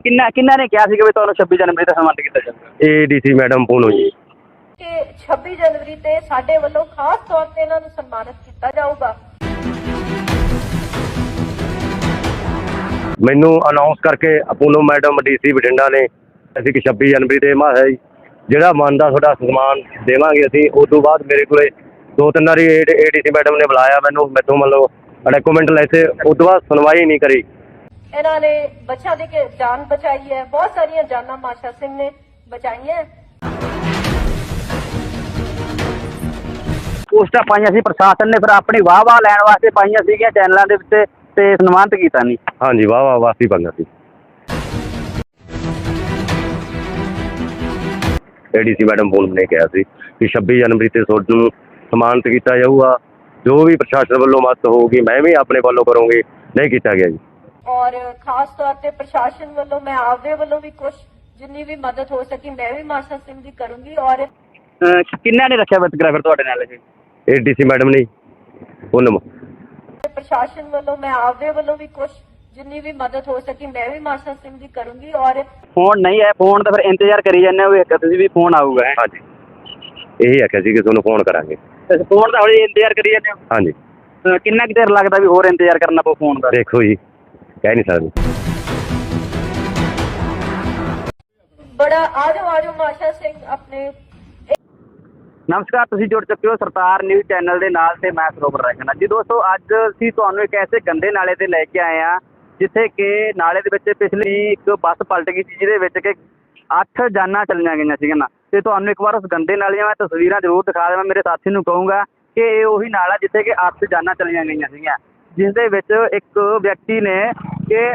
ਕਿੰਨਾ ਕਿੰਨਾ ਨੇ ਕਿਹਾ ਸੀਗਾ ਵੀ ਤੁਹਾਨੂੰ 26 ਜਨਵਰੀ ਦਾ ਸਨਮਾਨਿਤ ਕੀਤਾ ਜਾਊਗਾ? ਏਡੀਸੀ ਮੈਡਮ ਪੂਨੋ ਜੀ। ਕਿ 26 ਜਨਵਰੀ ਤੇ ਸਾਡੇ ਵੱਲੋਂ ਖਾਸ ਤੌਰ ਤੇ ਇਹਨਾਂ ਨੂੰ ਸਨਮਾਨਿਤ ਕੀਤਾ ਜਾਊਗਾ। ਮੈਨੂੰ ਅਨਾਉਂਸ ਕਰਕੇ ਪੂਨੋ ਮੈਡਮ ਡੀਸੀ ਬਠਿੰਡਾ ਨੇ ਅਸੀਂ ਕਿ 26 ਜਨਵਰੀ ਦੇ ਮਾ ਹੈ ਜੀ। ਜਿਹੜਾ ਮਨ ਦਾ ਤੁਹਾਡਾ ਸਨਮਾਨ ਦੇਵਾਂਗੇ ਅਸੀਂ ਉਸ ਤੋਂ ਬਾਅਦ ਮੇਰੇ ਕੋਲੇ ਦੋ ਤਿੰਨ ਵਾਰੀ ਏਡੀਸੀ ਮੈਡਮ ਨੇ ਬੁਲਾਇਆ ਮੈਨੂੰ ਮੈਥੋਂ ਮਤਲਬ ਡਾਕੂਮੈਂਟ ਲੈਤੇ ਉਸ ਤੋਂ ਬਾਅਦ ਸੁਣਵਾਈ ਨਹੀਂ ਕਰੀ। ਇਹਨਾਂ ਨੇ ਬੱਚਿਆਂ ਦੀ ਕਿ ਜਾਨ ਬਚਾਈ ਹੈ। ਬਹੁਤ ਸਾਰੀਆਂ ਜਾਨਾਂ ਮਾਸ਼ਾ ਸਿੰਘ ਨੇ ਬਚਾਈਆਂ। ਪੋਸਟਾਂ ਪਾਈਆਂ ਸੀ ਪ੍ਰਸ਼ਾਸਨ ਨੇ ਫਿਰ ਆਪਣੀ ਵਾਹ ਵਾਹ ਲੈਣ ਵਾਸਤੇ ਪਾਈਆਂ ਸੀਗੀਆਂ ਚੈਨਲਾਂ ਦੇ ਉੱਤੇ ਤੇ ਸਨਮਾਨਿਤ ਕੀਤਾ ਨਹੀਂ। ਹਾਂਜੀ ਵਾਹ ਵਾਹ ਵਾਸੀ ਪੰਗਾ ਸੀ। ਏਡੀਸੀ ਮੈਡਮ ਪੂਨਮ ਨੇ ਕਿਹਾ ਸੀ ਕਿ 26 ਜਨਵਰੀ ਤੇ ਤੁਹਾਨੂੰ ਸਨਮਾਨਿਤ ਕੀਤਾ ਜਾਊਗਾ। ਜੋ ਵੀ ਪ੍ਰਸ਼ਾਸਨ ਵੱਲੋਂ ਮਦਦ ਹੋਊਗੀ ਮੈਂ ਵੀ ਆਪਣੇ ਵੱਲੋਂ ਕਰੂੰਗੀ। ਨਹੀਂ ਕੀਤਾ ਗਿਆ ਜੀ। ਔਰ ਖਾਸ ਤੌਰ ਤੇ ਪ੍ਰਸ਼ਾਸਨ ਵੱਲੋਂ ਮੈਂ ਆਪਦੇ ਵੱਲੋਂ ਵੀ ਕੁਝ ਜਿੰਨੀ ਵੀ ਮਦਦ ਹੋ ਸਕੀ ਮੈਂ ਵੀ ਮਾਸ਼ਾ ਸਿੰਘ ਦੀ ਕਰੂੰਗੀ ਔਰ ਕਿੰਨਾ ਨੇ ਰੱਖਿਆ ਵਿਤਕਰਾ ਫਿਰ ਤੁਹਾਡੇ ਨਾਲ ਇਹ? ਏਡੀਸੀ ਮੈਡਮ ਨਹੀਂ ਪੂਨਮ ਪ੍ਰਸ਼ਾਸਨ ਵੱਲੋਂ ਮੈਂ ਆਪਦੇ ਵੱਲੋਂ ਵੀ ਕੁਝ ਜਿੰਨੀ ਵੀ ਮਦਦ ਹੋ ਸਕੀ ਮੈਂ ਵੀ ਮਾਸ਼ਾ ਸਿੰਘ ਦੀ ਕਰੂੰਗੀ ਔਰ ਫੋਨ ਨਹੀਂ ਹੈ ਫੋਨ ਤਾਂ ਫਿਰ ਇੰਤਜ਼ਾਰ ਕਰੀ ਜਾਂਦੇ ਹੋ ਇੱਕ ਤੁਸੀਂ ਵੀ ਫੋਨ ਆਊਗਾ ਹੈਂ। ਹਾਂਜੀ। ਇਹੀ ਆਖਿਆ ਸੀ ਕਿ ਤੁਹਾਨੂੰ ਫੋਨ ਕਰਾਂਗੇ। ਤੇ ਫੋਨ ਦਾ ਹੌਲੀ ਇੰਤਜ਼ਾਰ ਕਰੀ ਜਾਂਦੇ ਹੋ? ਹਾਂਜੀ। ਅਹ ਕਿੰਨਾ ਕੁ ਦੇਰ ਲੱਗਦਾ ਵੀ ਹੋਰ ਇੰਤਜ਼ਾਰ ਕਰਨਾ ਪਊ ਫੋਨ ਦਾ? ਦੇਖੋ ਜੀ ਕਹਿ ਨਹੀਂ ਸਕਦੇ। ਬੜਾ ਆਜੋ ਆਜੋ ਮਾਸ਼ਾ ਸਿੰਘ ਆਪਣੇ। ਨਮਸਕਾਰ ਤੁਸੀਂ ਜੁੜ ਚੁੱਕੇ ਹੋ ਸਰਦਾਰ ਨਿਊਜ਼ ਚੈਨਲ ਦੇ ਨਾਲ ਤੇ ਮੈਂ ਸਰੋਵਰ ਰੱਖਣਾ ਜੀ ਦੋਸਤੋ ਅੱਜ ਅਸੀਂ ਤੁਹਾਨੂੰ ਇੱਕ ਐਸੇ ਗੰਦੇ ਨਾਲੇ ਤੇ ਲੈ ਕੇ ਆਏ ਆ ਜਿੱਥੇ ਕਿ ਨਾਲੇ ਦੇ ਵਿੱਚ ਪਿਛਲੀ ਇੱਕ ਬੱਸ ਪਲਟ ਗਈ ਸੀ ਜਿਹਦੇ ਵਿੱਚ ਕਿ 8 ਜਾਨਾਂ ਚਲੀਆਂ ਗਈਆਂ ਸੀਗੀਆਂ ਨਾ। ਤੇ ਤੁਹਾਨੂੰ ਇੱਕ ਵਾਰ ਉਸ ਗੰਦੇ ਨਾਲੇ ਦੀਆਂ ਮੈਂ ਤਸਵੀਰਾਂ ਜ਼ਰੂਰ ਦਿਖਾ ਦੇਵਾਂ। ਮੇਰੇ ਸਾਥੀ ਨੂੰ ਕਹੂੰਗਾ ਕਿ ਇਹ ਉਹੀ ਨਾਲਾ ਜਿੱਥੇ ਕਿ 8 ਜਾਨਾਂ ਚਲੀਆਂ ਗਈਆਂ ਸੀਗੀਆਂ ਜਿਸ ਦੇ ਵਿੱਚ ਇੱਕ ਵਿਅਕਤੀ ਨੇ ਕਿ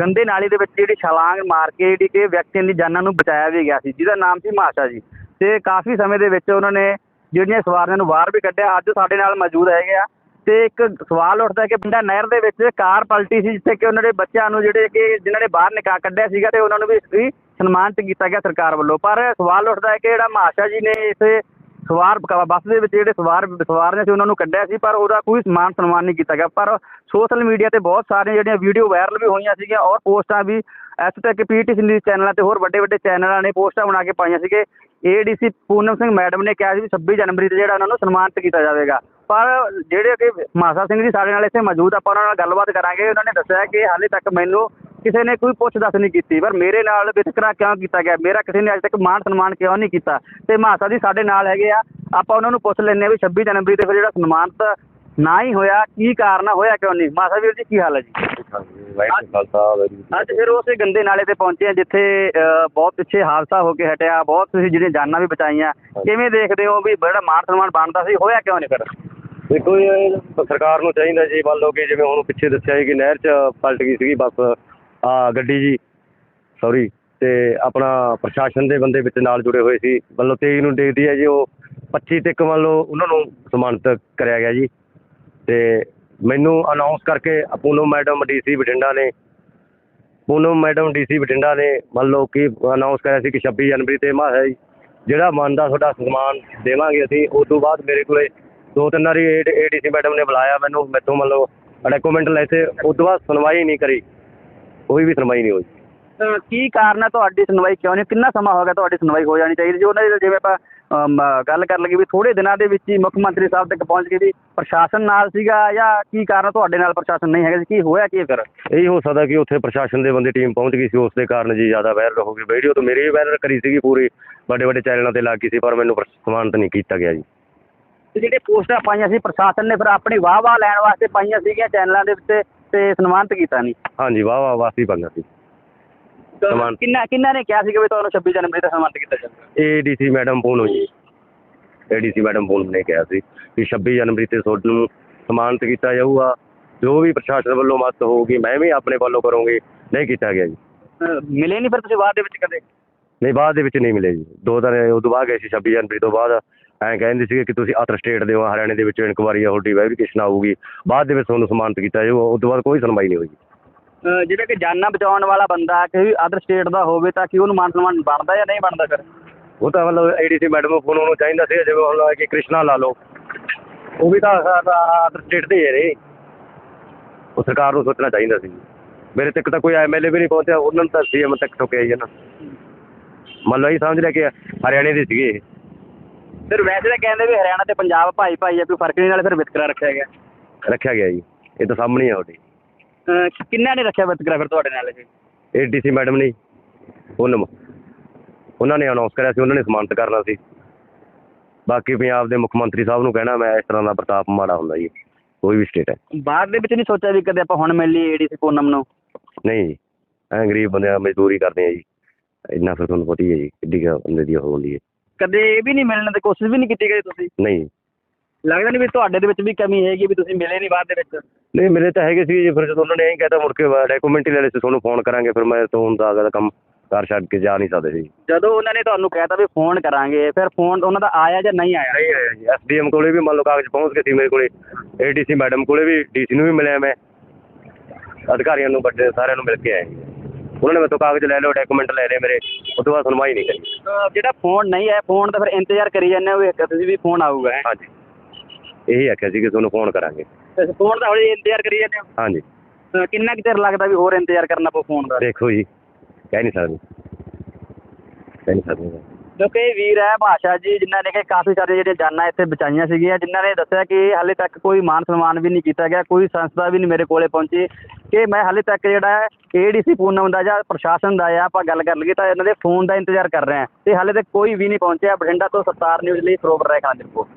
ਗੰਦੇ ਨਾਲੇ ਦੇ ਵਿੱਚ ਜਿਹੜੀ ਛਲਾਂਗ ਮਾਰ ਕੇ ਜਿਹੜੀ ਕਿ ਵਿਅਕਤੀਆਂ ਦੀ ਜਾਨਾਂ ਨੂੰ ਬਚਾਇਆ ਵੀ ਗਿਆ ਸੀ, ਜਿਹਦਾ ਨਾਮ ਸੀ ਮਾਸ਼ਾ ਜੀ। ਤੇ ਕਾਫੀ ਸਮੇਂ ਦੇ ਵਿੱਚ ਉਹਨਾਂ ਨੇ ਜਿਹੜੀਆਂ ਸਵਾਰੀਆਂ ਨੂੰ ਬਾਹਰ ਵੀ ਕੱਢਿਆ, ਅੱਜ ਸਾਡੇ ਨਾਲ ਮੌਜੂਦ ਹੈਗੇ ਆ। ਤੇ ਇੱਕ ਸਵਾਲ ਉੱਠਦਾ ਕਿ ਪਿੰਡਾ, ਨਹਿਰ ਦੇ ਵਿੱਚ ਕਾਰ ਪਲਟੀ ਸੀ, ਜਿੱਥੇ ਕਿ ਉਹਨਾਂ ਦੇ ਬੱਚਿਆਂ ਨੂੰ ਜਿਹੜੇ ਕਿ ਜਿਨ੍ਹਾਂ ਨੇ ਬਾਹਰ ਨਿਕਾਲ ਕੱਢਿਆ ਸੀਗਾ ਤੇ ਉਹਨਾਂ ਨੂੰ ਵੀ ਵੀ ਸਨਮਾਨਿਤ ਕੀਤਾ ਗਿਆ ਸਰਕਾਰ ਵੱਲੋਂ। ਪਰ ਸਵਾਲ ਉੱਠਦਾ ਹੈ ਕਿ ਜਿਹੜਾ ਮਾਸ਼ਾ ਜੀ ਨੇ ਇਸ ਸਵਾਰ ਕ- ਬੱਸ ਦੇ ਵਿੱਚ ਜਿਹੜੇ ਸਵਾਰ ਸਵਾਰ ਨੇ ਸੀ ਉਹਨਾਂ ਨੂੰ ਕੱਢਿਆ ਸੀ, ਪਰ ਉਹਦਾ ਕੋਈ ਸਮਾਨ ਸਨਮਾਨ ਨਹੀਂ ਕੀਤਾ ਗਿਆ। ਪਰ ਸੋਸ਼ਲ ਮੀਡੀਆ ਤੇ ਬਹੁਤ ਸਾਰੀਆਂ ਜਿਹੜੀਆਂ ਵੀਡੀਓ ਵਾਇਰਲ ਵੀ ਹੋਈਆਂ ਸੀਗੀਆਂ ਔਰ ਪੋਸਟਾਂ ਵੀ ਐਸ ਤੱਕ ਪੀਟੀਸੀ ਨਿਊਜ਼ ਚੈਨਲਾਂ ਤੇ ਹੋਰ ਵੱਡੇ ਵੱਡੇ ਚੈਨਲਾਂ ਨੇ ਪੋਸਟਾਂ ਬਣਾ ਕੇ ਪਾਈਆਂ ਸੀਗੇ। ਏਡੀਸੀ ਪੂਨਮ ਸਿੰਘ ਮੈਡਮ ਨੇ ਕਿਹਾ ਸੀ ਵੀ 26 ਜਨਵਰੀ ਤੇ ਜਿਹੜਾ ਉਹਨਾਂ ਨੂੰ ਸਨਮਾਨਿਤ ਕੀਤਾ ਜਾਵੇਗਾ। ਪਰ ਜਿਹੜੇ ਕਿ ਮਾਸਾ ਸਿੰਘ ਜੀ ਸਾਡੇ ਨਾਲ ਇੱਥੇ ਮੌਜੂਦ ਆਪਾਂ ਉਹਨਾਂ ਨਾਲ ਗੱਲਬਾਤ ਕਰਾਂਗੇ। ਉਹਨਾਂ ਨੇ ਦੱਸਿਆ ਕਿ ਹਾਲੇ ਤੱਕ ਮੈਨੂੰ ਕਿਸੇ ਨੇ ਕੋਈ ਪੁੱਛ ਦੱਸ ਨਹੀਂ ਕੀਤੀ ਪਰ ਮੇਰੇ ਨਾਲ ਵਿਤਕਰਾ ਕਿਉਂ ਕੀਤਾ ਗਿਆ? ਮੇਰਾ ਕਿਸੇ ਨੇ ਅੱਜ ਤੱਕ ਮਾਣ ਸਨਮਾਨ ਕਿਉਂ ਨਹੀਂ ਕੀਤਾ? ਤੇ ਮਾਸਾ ਜੀ ਸਾਡੇ ਨਾਲ ਹੈਗੇ ਆ ਆਪਾਂ ਉਹਨਾਂ ਨੂੰ ਪੁੱਛ ਲੈਂਦੇ ਆ ਵੀ 26 ਜਨਵਰੀ ਤੇ ਫਿਰ ਜਿਹੜਾ ਸਨਮਾਨਿਤ ਨਾ ਹੀ ਹੋਇਆ ਕੀ ਕਾਰਨ ਹੋਇਆ ਕਿਉਂ ਨਹੀਂ? ਮਾਸਾ ਵੀਰ ਜੀ ਕੀ ਹਾਲ ਹੈ ਜੀ? ਅੱਜ ਫਿਰ ਉਸੇ ਗੰਦੇ ਨਾਲੇ ਤੇ ਪਹੁੰਚੇ ਆ ਜਿੱਥੇ ਬਹੁਤ ਪਿੱਛੇ ਹਾਦਸਾ ਹੋ ਕੇ ਹਟਿਆ ਬਹੁਤ ਤੁਸੀਂ ਜਿਹੜੀਆਂ ਜਾਨਾਂ ਵੀ ਬਚਾਈਆਂ ਕਿਵੇਂ ਦੇਖਦੇ ਹੋ ਵੀ ਬੜਾ ਮਾਣ ਸਨਮਾਨ ਬਣਦਾ ਸੀ ਹੋਇਆ ਕਿਉਂ ਨਹੀਂ ਫਿਰ? ਦੇਖੋ ਇਹ ਸਰਕਾਰ ਨੂੰ ਚਾਹੀਦਾ ਜੀ ਮੰਨ ਲਓ ਕਿ ਜਿਵੇਂ ਹੁਣ ਪਿੱਛੇ ਦੱਸਿਆ ਸੀ ਕਿ ਨਹਿਰ 'ਚ ਪਲਟ ਗਈ ਸੀਗੀ ਬੱਸ ਆ ਗੱਡੀ ਜੀ ਸੌਰੀ ਤੇ ਆਪਣਾ ਪ੍ਰਸ਼ਾਸਨ ਦੇ ਬੰਦੇ ਵਿੱਚ ਨਾਲ ਜੁੜੇ ਹੋਏ ਸੀ। ਮੰਨ ਲਓ 23 ਨੂੰ ਡੇਟ ਹੈ ਜੀ ਉਹ 25 ਤੱਕ ਮੰਨ ਲਓ ਉਹਨਾਂ ਨੂੰ ਸਨਮਾਨਿਤ ਕਰਿਆ ਗਿਆ ਜੀ। ਤੇ ਮੈਨੂੰ ਅਨਾਉਂਸ ਕਰਕੇ ਪੂਨਮ ਮੈਡਮ ਡੀਸੀ ਬਠਿੰਡਾ ਨੇ, ਪੂਨਮ ਮੈਡਮ ਡੀਸੀ ਬਠਿੰਡਾ ਨੇ ਮੰਨ ਲਓ ਕਿ ਅਨਾਉਂਸ ਕਰਿਆ ਸੀ ਕਿ 26 ਜਨਵਰੀ ਤੇ ਮਾ ਹੈ ਜੀ। ਜਿਹੜਾ ਮਨ ਦਾ ਤੁਹਾਡਾ ਸਨਮਾਨ ਦੇਵਾਂਗੇ ਅਸੀਂ, ਉਸ ਤੋਂ ਬਾਅਦ ਮੇਰੇ ਕੋਲੇ ਦੋ ਤਿੰਨ ਵਾਰੀ ਏਡੀਸੀ ਮੈਡਮ ਨੇ ਬੁਲਾਇਆ ਮੈਨੂੰ, ਮੈਥੋਂ ਮੰਨ ਲਓ ਡਾਕੂਮੈਂਟ ਲੈਤੇ ਉਸ ਤੋਂ ਬਾਅਦ ਸੁਣਵਾਈ ਨਹੀਂ ਕਰੀ। ਕੋਈ ਵੀ ਸੁਣਵਾਈ ਨਹੀਂ ਹੋਈ। ਅਹ, ਕੀ ਕਾਰਨ ਹੈ ਤੁਹਾਡੀ ਸੁਣਵਾਈ ਕਿਉਂ ਨਹੀਂ? ਕਿੰਨਾ ਸਮਾਂ ਹੋ ਗਿਆ ਤੁਹਾਡੀ ਸੁਣਵਾਈ ਹੋ ਜਾਣੀ ਚਾਹੀਦੀ? ਜੀ ਉਹਨਾਂ ਦੀ ਜਿਵੇਂ ਆਪਾਂ ਅਮ, ਗੱਲ ਕਰਨ ਲੱਗੇ ਵੀ ਥੋੜੇ ਦਿਨਾਂ ਦੇ ਵਿੱਚ ਹੀ ਮੁੱਖ ਮੰਤਰੀ ਸਾਹਿਬ ਤੱਕ ਪਹੁੰਚ ਗਏ ਵੀ ਪ੍ਰਸ਼ਾਸਨ ਨਾਲ ਸੀਗਾ ਜਾਂ ਕੀ ਕਾਰਨ ਤੁਹਾਡੇ ਨਾਲ ਪ੍ਰਸ਼ਾਸਨ ਨਹੀਂ ਹੈਗਾ? ਸੀ ਕੀ ਹੋਇਆ ਕੀ ਫਿਰ? ਇਹੀ ਹੋ ਸਕਦਾ ਕਿ ਉੱਥੇ ਪ੍ਰਸ਼ਾਸਨ ਦੇ ਬੰਦੇ ਟੀਮ ਪਹੁੰਚ ਗਈ ਸੀ ਉਸ ਦੇ ਕਾਰਨ ਜੀ ਜ਼ਿਆਦਾ ਵਾਇਰਲ ਹੋ ਗਈ। ਵੀਡੀਓ ਤਾਂ ਮੇਰੀ ਵੀ ਵਾਇਰਲ ਕਰੀ ਸੀਗੀ ਪੂਰੀ। ਵੱਡੇ ਵੱਡੇ ਚੈਨਲਾਂ ਤੇ ਲੱਗ ਗਈ ਸੀ ਪਰ ਮੈਨੂੰ ਪ੍ਰ- ਸਨਮਾਨਿਤ ਨਹੀਂ ਕੀਤਾ ਗਿਆ ਜੀ। ਤੇ ਜਿਹੜੇ ਪੋਸਟਾਂ ਪਾਈਆਂ ਸੀ ਪ੍ਰਸ਼ਾਸਨ ਨੇ ਫਿਰ ਆਪਣੀ ਵਾਹ ਵਾਹ ਲੈਣ ਵਾਸਤੇ ਪਾਈਆਂ ਸੀਗੀਆਂ ਚੈਨਲਾਂ ਦੇ ਉੱਤੇ। ਤੇ ਸਨਮਾਨਿਤ ਕੀਤਾ ਨਹੀਂ ਹਾਂਜੀ ਵਾਹ ਵਾਹ ਵਾਸੀ ਪੰਗਾ ਸੀ ਸਨਮਾਨ- ਕਿੰਨਾ ਕਿੰਨਾ ਨੇ ਕਿਹਾ ਸੀਗਾ ਵੀ ਤੁਹਾਨੂੰ 26 ਜਨਵਰੀ ਦਾ ਸਨਮਾਨਿਤ ਕੀਤਾ ਜਾਊਗਾ? ਏਡੀਸੀ ਮੈਡਮ ਪੂਨੋ ਜੀ। ਏਡੀਸੀ ਮੈਡਮ ਪੂਨਮ ਨੇ ਕਿਹਾ ਸੀ ਕਿ 26 ਜਨਵਰੀ ਤੇ ਤੁਹਾਨੂੰ ਸਨਮਾਨਿਤ ਕੀਤਾ ਜਾਊਗਾ। ਜੋ ਵੀ ਪ੍ਰਸ਼ਾਸਨ ਵੱਲੋਂ ਮਦਦ ਹੋਊਗੀ ਮੈਂ ਵੀ ਆਪਣੇ ਵੱਲੋਂ ਕਰੂੰਗੀ। ਨਹੀਂ ਕੀਤਾ ਗਿਆ ਜੀ। ਅਹ, ਮਿਲੇ ਨਹੀਂ ਫਿਰ ਤੁਸੀਂ ਬਾਅਦ ਦੇ ਵਿੱਚ ਕਦੇ? ਨਹੀਂ ਬਾਅਦ ਦੇ ਵਿੱਚ ਨਹੀਂ ਮਿਲੇ ਜੀ। ਦੋ ਦਿਨ ਉਦੋਂ ਬਾਅਦ ਗਏ ਸੀ 26 ਜਨਵਰੀ ਤੋਂ ਬਾਅਦ। ਐਂ ਕਹਿੰਦੇ ਸੀਗੇ ਕਿ ਤੁਸੀਂ ਅਦਰ ਸਟੇਟ ਦੇ ਹੋ ਹਰਿਆਣੇ ਦੇ ਵਿੱਚ ਇਨਕੁਆਰੀ ਤੁਹਾਡੀ ਵੈਰੀਫਿਕੇਸ਼ਨ ਆਊਗੀ। ਬਾਅਦ ਦੇ ਵਿੱਚ ਤੁਹਾਨੂੰ ਸਨਮਾਨਿਤ ਕੀਤਾ ਜਾਊਗਾ ਉਸ ਤੋਂ ਬਾਅਦ ਕੋਈ ਸੁਣਵਾਈ ਨਹੀਂ ਹੋਈ ਅਹ, ਜਿਹੜਾ ਕਿ ਜਾਨਾਂ ਬਚਾਉਣ ਵਾਲਾ ਬੰਦਾ ਕਿ ਅਦਰ ਸਟੇਟ ਦਾ ਹੋਵੇ ਤਾਂ ਕਿ ਉਹਨੂੰ ਮਾਨ ਸਨਮਾਨ ਬਣਦਾ ਜਾਂ ਨਹੀਂ ਬਣਦਾ ਫਿਰ? ਉਹ ਤਾਂ ਮਤਲਬ ਏਡੀਸੀ ਮੈਡਮ ਨੂੰ ਫੋਨ ਉਹਨੂੰ ਚਾਹੀਦਾ ਸੀ ਜਿਵੇਂ ਹੁਣ ਕਿ ਕ੍ਰਿਸ਼ਨਾ ਲਾ ਲਓ। ਉਹ ਵੀ ਤਾਂ ਅਦਰ ਸਟੇਟ ਦੇ ਹੀ ਨੇ ਉਹ ਸਰਕਾਰ ਨੂੰ ਸੋਚਣਾ ਚਾਹੀਦਾ ਸੀ। ਮੇਰੇ ਤੱਕ ਤਾਂ ਕੋਈ ਐਮਐਲਏ ਵੀ ਨਹੀਂ ਪਹੁੰਚਿਆ ਉਹਨਾਂ ਨੂੰ ਤਾਂ ਸੀਐਮ ਤੱਕ ਠੋਕਿਆ ਹੀ ਹੈ ਨਾ। ਮੰਨ ਲਓ ਇਹ ਸਮਝ ਲਿਆ ਕਿ ਹਰਿਆਣੇ ਦੇ ਸੀਗੇ। ਇਹ ਫਿਰ ਵੈਸੇ ਤਾਂ ਕਹਿੰਦੇ ਵੀ ਹਰਿਆਣਾ ਤੇ ਪੰਜਾਬ ਭਾਈ ਭਾਈ ਆ ਕੋਈ ਫ਼ਰਕ ਨਹੀਂ ਨਾਲ ਫਿਰ ਵਿਤਕਰਾ ਰੱਖਿਆ ਗਿਆ। ਰੱਖਿਆ ਗਿਆ ਜੀ। ਇਹ ਤਾਂ ਸਾਹਮਣੇ ਆ ਤੁਹਾਡੇ। ਅਹ ਕਿੰਨਾ ਨੇ ਰੱਖਿਆ ਵਿਤਕਰਾ ਫਿਰ ਤੁਹਾਡੇ ਨਾਲ ਇਹ? ਏਡੀਸੀ ਮੈਡਮ ਨੇ ਉਹਨਾਂ ਉਹਨਾਂ ਨੇ ਅਨਾਉਂਸ ਕਰਿਆ ਸੀ ਉਹਨਾਂ ਨੇ ਸਨਮਾਨਿਤ ਕਰਨਾ ਸੀ। ਬਾਕੀ ਪੰਜਾਬ ਦੇ ਮੁੱਖ ਮੰਤਰੀ ਸਾਹਿਬ ਨੂੰ ਕਹਿਣਾ ਮੈਂ ਇਸ ਤਰ੍ਹਾਂ ਦਾ ਪ੍ਰਤਾਪ ਮਾੜਾ ਹੁੰਦਾ ਜੀ। ਕੋਈ ਵੀ ਸਟੇਟ ਹੈ। ਬਾਅਦ ਦੇ ਵਿੱਚ ਨਹੀਂ ਸੋਚਿਆ ਵੀ ਕਦੇ ਆਪਾਂ ਹੁਣ ਮਿਲ ਲਈਏ ਏਡੀਸੀ ਪੂਨਮ ਨੂੰ? ਨਹੀਂ ਜੀ ਐਂ ਗਰੀਬ ਬੰਦੇ ਆ ਮਜ਼ਦੂਰੀ ਕਰਦੇ ਆ ਜੀ। ਇੰਨਾ ਫਿਰ ਤੁਹਾਨੂੰ ਪਤਾ ਹੀ ਹੈ ਜੀ ਕਿੱਡੀ ਕੁ ਬੰਦੇ ਦੀ ਉਹ ਹੁੰਦੀ ਹੈ। ਕਦੇ ਇਹ ਵੀ ਨਹੀਂ ਮਿਲਣ ਦੀ ਕੋਸ਼ਿਸ਼ ਵੀ ਨਹੀਂ ਕੀਤੀ ਗਈ ਤੁਸੀਂ? ਨਹੀਂ। ਲੱਗਦਾ ਨਹੀਂ ਵੀ ਤੁਹਾਡੇ ਦੇ ਵਿੱਚ ਵੀ ਕਮੀ ਹੈਗੀ ਵੀ ਤੁਸੀਂ ਮਿਲੇ ਨਹੀਂ ਬਾਅਦ ਦੇ ਵਿੱਚ? ਨਹੀਂ ਮੇਰੇ ਤਾਂ ਹੈਗੇ ਸੀ ਜੀ ਫਿਰ ਜਦੋਂ ਉਹਨਾਂ ਨੇ ਐਂ ਕਹਿਤਾ ਮੁੜ ਕੇ ਡਾਕੂਮੈਂਟ ਲੈ ਲਏ ਸੀ ਤੁਹਾਨੂੰ ਫੋਨ ਕਰਾਂਗੇ ਫਿਰ ਮੈਂ ਤੋਂ ਹੁੰਦਾ ਅਗਰ ਕੰਮ ਕਰ ਛੱਡ ਕੇ ਜਾ ਨਹੀਂ ਸਕਦੇ ਸੀ। ਜਦੋਂ ਉਹਨਾਂ ਨੇ ਤੁਹਾਨੂੰ ਕਹਿਤਾ ਵੀ ਫੋਨ ਕਰਾਂਗੇ ਫਿਰ ਫੋਨ ਉਹਨਾਂ ਦਾ ਆਇਆ ਜਾਂ ਨਹੀਂ ਆਇਆ? ਨਹੀਂ ਆਇਆ ਜੀ ਐਸਡੀਐਮ ਕੋਲੇ ਵੀ ਮੰਨ ਲਓ ਕਾਗਜ਼ ਪਹੁੰਚ ਗਏ ਸੀ ਮੇਰੇ ਕੋਲੇ ਏਡੀਸੀ ਮੈਡਮ ਕੋਲੇ ਵੀ ਡੀਸੀ ਨੂੰ ਵੀ ਮਿਲਿਆ ਮੈਂ। ਅਧਿਕਾਰੀਆਂ ਨੂੰ ਵੱਡੇ ਸਾਰਿਆਂ ਨੂੰ ਮਿਲ ਕੇ ਆਇਆ ਜੀ। ਉਹਨਾਂ ਨੇ ਮੇਥੋਂ ਕਾਗਜ਼ ਲੈ ਲਏ ਡਾਕੂਮੈਂਟ ਲੈ ਲਏ ਮੇਰੇ। ਉਸ ਤੋਂ ਬਾਅਦ ਸੁਣਵਾਈ ਨਹੀਂ ਕਰੀ। ਅਹ ਜਿਹੜਾ ਫੋਨ ਨਹੀਂ ਆਇਆ ਫੋਨ ਦਾ ਫਿਰ ਇੰਤਜ਼ਾਰ ਕਰੀ ਜਾਂਦੇ ਹੋ ਵੀ ਤੁਸੀਂ ਵੀ ਫੋਨ ਆਊਗਾ ਹੈਂ। ਹਾਂਜੀ। ਇਹੀ ਆਖਿਆ ਸੀ ਕਿ ਤੁਹਾਨੂੰ ਫੋਨ ਕਰਾਂਗੇ। ਤੇ ਫੋਨ ਦਾ ਹੌਲੀ ਇੰਤਜ਼ਾਰ ਕਰੀ ਜਾਂਦੇ ਹੋ? ਹਾਂਜੀ। ਅਹ ਕਿੰਨਾ ਕੁ ਚਿਰ ਲੱਗਦਾ ਵੀ ਹੋਰ ਇੰਤਜ਼ਾਰ ਕਰਨਾ ਪਊ ਫੋਨ ਦਾ? ਦੇਖੋ ਜੀ ਕਹਿ ਨਹੀਂ ਸਕਦੇ। ਕਹਿ ਨਹੀਂ ਸਕਦੇ। ਕਿਉਂਕਿ ਇਹ ਵੀਰ ਹੈ ਭਾਸ਼ਾ ਜੀ, ਜਿਨ੍ਹਾਂ ਨੇ ਕਿ ਕਾਫੀ ਸਾਰੇ ਜਿਹੜੇ ਜਾਨਾਂ ਇੱਥੇ ਬਚਾਈਆਂ ਸੀਗੀਆਂ, ਜਿਨ੍ਹਾਂ ਨੇ ਦੱਸਿਆ ਕਿ ਹਾਲੇ ਤੱਕ ਕੋਈ ਮਾਨ ਸਨਮਾਨ ਵੀ ਨਹੀਂ ਕੀਤਾ ਗਿਆ, ਕੋਈ ਸੰਸਥਾ ਵੀ ਨਹੀਂ ਮੇਰੇ ਕੋਲੇ ਪਹੁੰਚੀ ਕਿ ਮੈਂ ਹਾਲੇ ਤੱਕ ਜਿਹੜਾ ਹੈ ਏਡੀਸੀ ਪੂਨਮ ਦਾ ਜਾਂ ਪ੍ਰਸ਼ਾਸਨ ਦਾ ਆ ਆਪਾਂ ਗੱਲ ਕਰ ਲਈਏ ਤਾਂ ਇਹਨਾਂ ਦੇ ਫੋਨ ਦਾ ਇੰਤਜ਼ਾਰ ਕਰ ਰਹੇ। ਹਾਂ ਤੇ ਹਾਲੇ ਤੱਕ ਕੋਈ ਵੀ ਨਹੀਂ ਪਹੁੰਚਿਆ, ਬਠਿੰਡਾ ਤੋਂ ਸਤਾਰ ਨਿਊਜ਼ ਲਈ ਸਰੋਵਰ ਰਹਿ ਖਾਨ ਰਿਪੋਰਟ